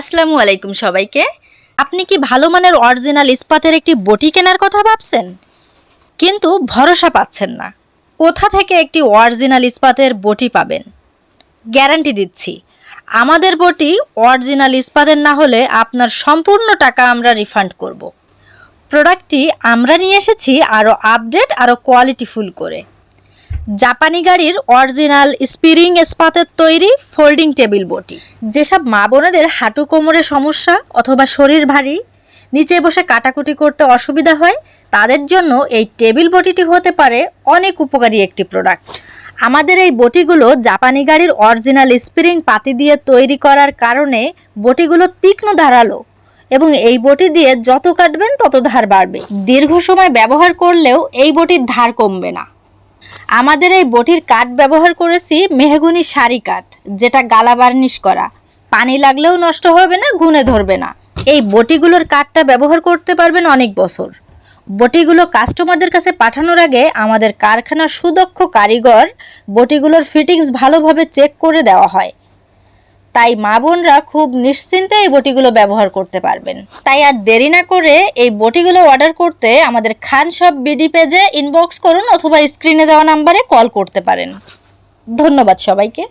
আসসালামু আলাইকুম সবাইকে। আপনি কি ভালো মানের অরিজিনাল ইস্পাতের একটি বটি কেনার কথা ভাবছেন? কিন্তু ভরসা পাচ্ছেন না। কোথা থেকে একটি অরিজিনাল ইস্পাতের বটি পাবেন? গ্যারান্টি দিচ্ছি, আমাদের বটি অরিজিনাল ইস্পাতের না হলে আপনার সম্পূর্ণ টাকা আমরা রিফান্ড করব। প্রোডাক্টটি আমরা নিয়ে এসেছি আরও আপডেট আরও কোয়ালিটিফুল করে। জাপানি গাড়ির অরিজিনাল স্পিরিং ইস্পাতের তৈরি ফোল্ডিং টেবিল বটি। যেসব মা বোনেদের হাঁটু কোমরে সমস্যা অথবা শরীর ভারী, নিচে বসে কাটাকুটি করতে অসুবিধা হয়, তাদের জন্য এই টেবিল বটিটি হতে পারে অনেক উপকারী একটি প্রোডাক্ট। আমাদের এই বটিগুলো জাপানি গাড়ির অরিজিনাল স্প্রিং পাতি দিয়ে তৈরি করার কারণে বটিগুলো তীক্ষ্ণ ধারালো এবং এই বটি দিয়ে যত কাটবেন তত ধার বাড়বে। দীর্ঘ সময় ব্যবহার করলেও এই বটির ধার কমবে না। আমাদের এই বটির কাঠ ব্যবহার করেছি মেহগুনি শাড়ি কাঠ, যেটা গালা বার্নিশ করা। পানি লাগলেও নষ্ট হবে না, গুনে ধরবে না। এই বটিগুলোর কাঠটা ব্যবহার করতে পারবেন অনেক বছর। বটিগুলো কাস্টমারদের কাছে পাঠানোর আগে আমাদের কারখানার সুদক্ষ কারিগর বটিগুলোর ফিটিংস ভালোভাবে চেক করে দেওয়া হয়। তাই মা বোনরা খুব নিশ্চিন্তে এই বটিগুলো ব্যবহার করতে পারবেন। তাই আর দেরি না করে এই বটিগুলো অর্ডার করতে আমাদের খান সব বিডি পেজে ইনবক্স করুন অথবা স্ক্রিনে দেওয়া নাম্বারে কল করতে পারেন। ধন্যবাদ সবাইকে।